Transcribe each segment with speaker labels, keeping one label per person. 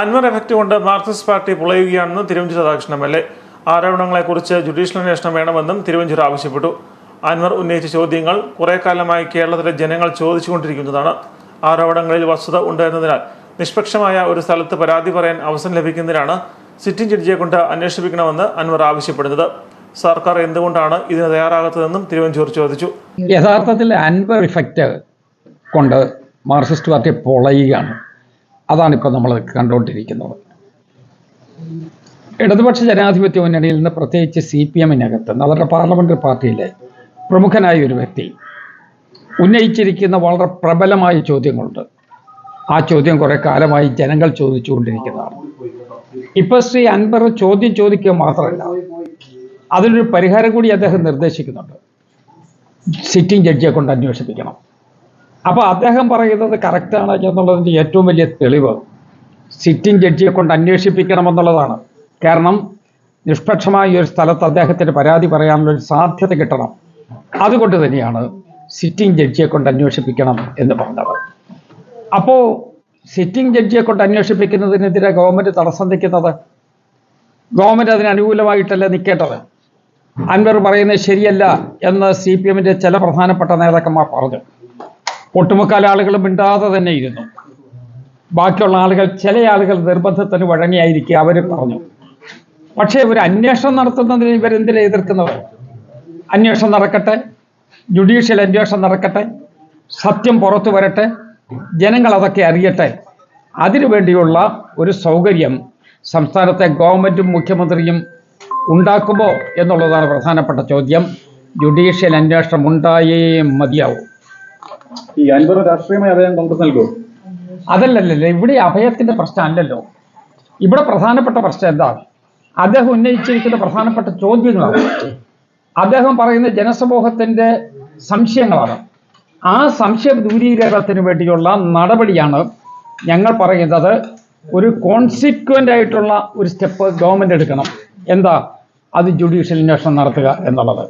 Speaker 1: Anwar effect കൊണ്ട് Marxist party പുളയുകയാണെന്ന് Thiruvanchoor Radhakrishnan M L A. ആരോപണങ്ങളെക്കുറിച്ച് judicial അന്വേഷണം വേണമെന്നും തിരുവഞ്ചൂർ ആവശ്യപ്പെട്ടു. അൻവർ ഉന്നയിച്ച ചോദ്യങ്ങൾ കുറെ കാലമായി കേരളത്തിലെ ജനങ്ങൾ ചോദിച്ചുകൊണ്ടിരിക്കുന്നതാണ്. ആരോപണങ്ങളിൽ വസ്തുത ഉണ്ട് എന്നതിനാൽ നിഷ്പക്ഷമായ ഒരു സ്ഥലത്ത് പരാതി പറയാൻ അവസരം ലഭിക്കുന്നതിനാണ് സിറ്റിംഗ് ജഡ്ജിയെ കൊണ്ട് അന്വേഷിപ്പിക്കണമെന്ന് അൻവർ ആവശ്യപ്പെടുന്നത്. സർക്കാർ എന്തുകൊണ്ടാണ് ഇതിന് തയ്യാറാകാത്തതെന്നും തിരുവഞ്ചൂർ ചോദിച്ചു.
Speaker 2: യഥാർത്ഥത്തിൽ അൻവർ ഇഫക്റ്റ് കൊണ്ട് മാർക്സിസ്റ്റ് പാർട്ടി പൊളയുകയാണ്. അതാണിപ്പോൾ നമ്മൾ കണ്ടുകൊണ്ടിരിക്കുന്നത്. ഇടതുപക്ഷ ജനാധിപത്യ മുന്നണിയിൽ നിന്ന് പ്രത്യേകിച്ച് സി പി എമ്മിനകത്ത് അവരുടെ പാർലമെന്ററി പാർട്ടിയിലെ പ്രമുഖനായ ഒരു വ്യക്തി ഉന്നയിച്ചിരിക്കുന്ന വളരെ പ്രബലമായ ചോദ്യങ്ങളുണ്ട്. ആ ചോദ്യം കുറേ കാലമായി ജനങ്ങൾ ചോദിച്ചുകൊണ്ടിരിക്കുന്നതാണ്. ഇപ്പൊ ശ്രീ അൻവർ ചോദ്യം ചോദിക്കുക മാത്രമല്ല അതിനൊരു പരിഹാരം കൂടി അദ്ദേഹം നിർദ്ദേശിക്കുന്നുണ്ട്. സിറ്റിംഗ് ജഡ്ജിയെ കൊണ്ട് അന്വേഷിപ്പിക്കണം. അപ്പോൾ അദ്ദേഹം പറയുന്നത് കറക്റ്റാണ് എന്നുള്ളതിന്റെ ഏറ്റവും വലിയ തെളിവ്. സിറ്റിംഗ് ജഡ്ജിയെ കൊണ്ട് അന്വേഷിപ്പിക്കണമെന്നുള്ളതാണ്. കാരണം നിഷ്പക്ഷമായ ഒരു സ്ഥലത്ത് അദ്ദേഹത്തിന് പരാതി പറയാനുള്ള ഒരു സാധ്യത കിട്ടണം. അതുകൊണ്ട് തന്നെയാണ് സിറ്റിംഗ് ജഡ്ജിയെ കൊണ്ട് അന്വേഷിപ്പിക്കണം എന്ന് പറഞ്ഞത്. അപ്പോൾ സിറ്റിംഗ് ജഡ്ജിയെ കൊണ്ട് അന്വേഷിപ്പിക്കുന്നതിനെതിരെ ഗവൺമെന്റ് തടസ്സം നിൽക്കുന്നത്? ഗവൺമെന്റ് അതിന് അനുകൂലമായിട്ടല്ല നിൽക്കേണ്ടത്? അൻവർ പറയുന്നത് ശരിയല്ല എന്ന് സി പി എമ്മിന്റെ ചില പ്രധാനപ്പെട്ട നേതാക്കന്മാർ പറഞ്ഞു. ഒട്ടുമുക്കാൽ ആളുകൾ മിണ്ടാതെ തന്നെ ഇരുന്നു. ബാക്കിയുള്ള ആളുകൾ ചില ആളുകൾ നിർബന്ധത്തിന് വഴങ്ങിയായിരിക്കുക അവർ പറഞ്ഞു. പക്ഷേ ഒരു അന്വേഷണം നടത്തുന്നതിന് ഇവരെന്തിനാ എതിർക്കുന്നവർ അന്വേഷണം നടക്കട്ടെ ജുഡീഷ്യൽ അന്വേഷണം നടക്കട്ടെ സത്യം പുറത്തു വരട്ടെ ജനങ്ങൾ അതൊക്കെ അറിയട്ടെ. അതിനുവേണ്ടിയുള്ള ഒരു സൗകര്യം സംസ്ഥാനത്തെ ഗവൺമെന്റും മുഖ്യമന്ത്രിയും ഉണ്ടാക്കുമോ എന്നുള്ളതാണ് പ്രധാനപ്പെട്ട ചോദ്യം. ജുഡീഷ്യൽ അന്വേഷണം ഉണ്ടായേ മതിയാവും.
Speaker 3: ഈ അൻവർ രാഷ്ട്രീയമായി അഭയം കോൺഗ്രസ് നൽകുമോ
Speaker 2: അതല്ലല്ലോ ഇവിടെ അഭയത്തിന്റെ പ്രശ്നം അല്ലല്ലോ. ഇവിടെ പ്രധാനപ്പെട്ട പ്രശ്നം എന്താണ് അദ്ദേഹം ഉന്നയിച്ചിരിക്കുന്ന പ്രധാനപ്പെട്ട ചോദ്യങ്ങളാണ്. അദ്ദേഹം പറയുന്ന ജനസമൂഹത്തിന്റെ സംശയങ്ങളാണ്. ആ സംശയ ദൂരീകരണത്തിന് വേണ്ടിയുള്ള നടപടിയാണ് ഞങ്ങൾ പറയുന്നത് ഒരു കോൺസിക്വന്റ് ആയിട്ടുള്ള ഒരു സ്റ്റെപ്പ് ഗവൺമെന്റ് എടുക്കണം. എന്താ? അത് ജുഡീഷ്യൽ അന്വേഷണം നടത്തുക എന്നുള്ളത്.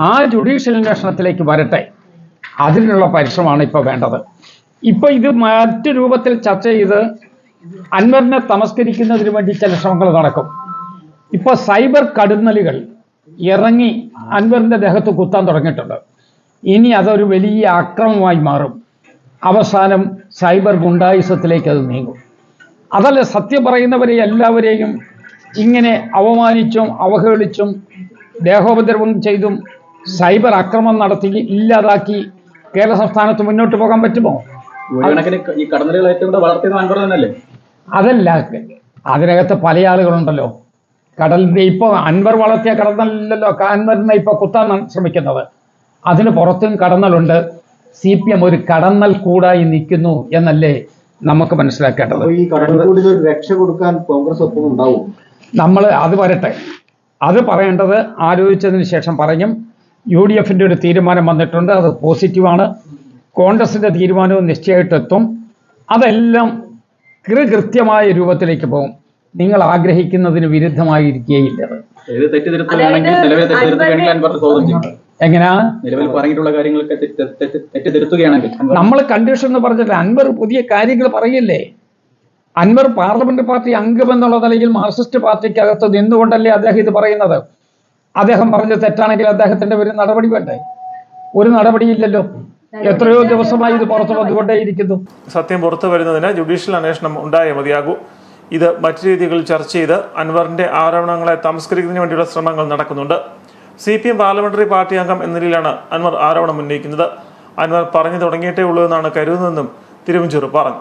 Speaker 2: ആ ജുഡീഷ്യൽ അന്വേഷണത്തിലേക്ക് വരട്ടെ. അതിനുള്ള പരിശ്രമമാണ് ഇപ്പോൾ വേണ്ടത്. ഇപ്പോൾ ഇത് മറ്റു രൂപത്തിൽ ചർച്ച ചെയ്ത് അൻവറിനെ തമസ്കരിക്കുന്നതിന് വേണ്ടി ചില ശ്രമങ്ങൾ നടക്കും. ഇപ്പോൾ സൈബർ കടുന്നലുകൾ ഇറങ്ങി അൻവറിന്റെ ദേഹത്ത് കുത്താൻ തുടങ്ങിയിട്ടുണ്ട്. ഇനി അതൊരു വലിയ അക്രമമായി മാറും. അവസാനം സൈബർ ഗുണ്ടായുസത്തിലേക്ക് അത് നീങ്ങും. അതല്ല സത്യം പറയുന്നവരെ എല്ലാവരെയും ഇങ്ങനെ അവമാനിച്ചും അവഹേളിച്ചും ദേഹോപദ്രവം ചെയ്തും സൈബർ ആക്രമണം നടത്തി ഇല്ലാതാക്കി കേരള സംസ്ഥാനത്ത് മുന്നോട്ട് പോകാൻ പറ്റുമോ?
Speaker 3: ഈ കടന്നലുകൾ ഏറ്റവും കൂടുതൽ വളർത്തിയത് അൻവർ തന്നെയല്ലേ?
Speaker 2: അതല്ല അതിനകത്ത് പല ആളുകളുണ്ടല്ലോ. കടലിന്റെ ഇപ്പൊ അൻവർ വളർത്തിയ കടന്നലല്ലോ അൻവറിനെ ഇപ്പൊ കുത്താൻ ശ്രമിക്കുന്നത്. അതിന് പുറത്തും കടന്നലുണ്ട്. സി പി എം ഒരു കടന്നൽ കൂടായി നിൽക്കുന്നു എന്നല്ലേ നമുക്ക് മനസ്സിലാക്കേണ്ടത്.
Speaker 4: ഈ രക്ഷ കൊടുക്കാൻ കോൺഗ്രസ് ഒപ്പം ഉണ്ടാവും?
Speaker 2: നമ്മൾ അത് വരട്ടെ. അത് പറയേണ്ടത് ആലോചിച്ചതിന് ശേഷം പറയും. യു ഡി എഫിന്റെ ഒരു തീരുമാനം വന്നിട്ടുണ്ട്. അത് പോസിറ്റീവാണ്. കോൺഗ്രസിന്റെ തീരുമാനവും നിശ്ചയമായിട്ടെത്തും. അതെല്ലാം കൃകൃത്യമായ രൂപത്തിലേക്ക് പോകും. നിങ്ങൾ ആഗ്രഹിക്കുന്നതിന് വിരുദ്ധമായിരിക്കുകയില്ല
Speaker 3: ചെയ്യും
Speaker 2: എങ്ങനെയാ
Speaker 3: നിലവിൽ പറഞ്ഞിട്ടുള്ള കാര്യങ്ങളൊക്കെ തെറ്റിദ്ധരുത്തുകയാണെങ്കിൽ
Speaker 2: നമ്മൾ കണ്ടീഷൻ എന്ന് പറഞ്ഞിട്ട് അൻവർ പുതിയ കാര്യങ്ങൾ പറയില്ലേ? അൻവർ പാർലമെന്റ് പാർട്ടി അംഗമെന്നുള്ള നിലയിൽ മാർക്സിസ്റ്റ് പാർട്ടിക്കകത്ത് നിന്നുകൊണ്ടല്ലേ അദ്ദേഹം ഇത് പറയുന്നത്? അദ്ദേഹം പറഞ്ഞ തെറ്റാണെങ്കിൽ അദ്ദേഹത്തിന്റെ ഒരു നടപടി വേണ്ടേ? ഒരു നടപടിയില്ലല്ലോ. എത്രയോ ദിവസമായി ഇത് പുറത്തു വന്നുകൊണ്ടേയിരിക്കുന്നു.
Speaker 1: സത്യം പുറത്തു വരുന്നതിന് ജുഡീഷ്യൽ അന്വേഷണം ഉണ്ടായേ മതിയാകൂ. ഇത് മറ്റു രീതികളിൽ ചർച്ച ചെയ്ത് അൻവറിന്റെ ആരോപണങ്ങളെ തമസ്കരിക്കുന്നതിന് വേണ്ടിയുള്ള ശ്രമങ്ങൾ നടക്കുന്നുണ്ട്. C P M parliamentary party അംഗം എന്ന നിലയിലാണ് അൻവർ ആരോപണം ഉന്നയിക്കുന്നത്. അൻവർ പറഞ്ഞു തുടങ്ങിയിട്ടേ ഉള്ളൂ എന്നാണ് കരുതുന്നതെന്നും തിരുവഞ്ചൂർ പറഞ്ഞു.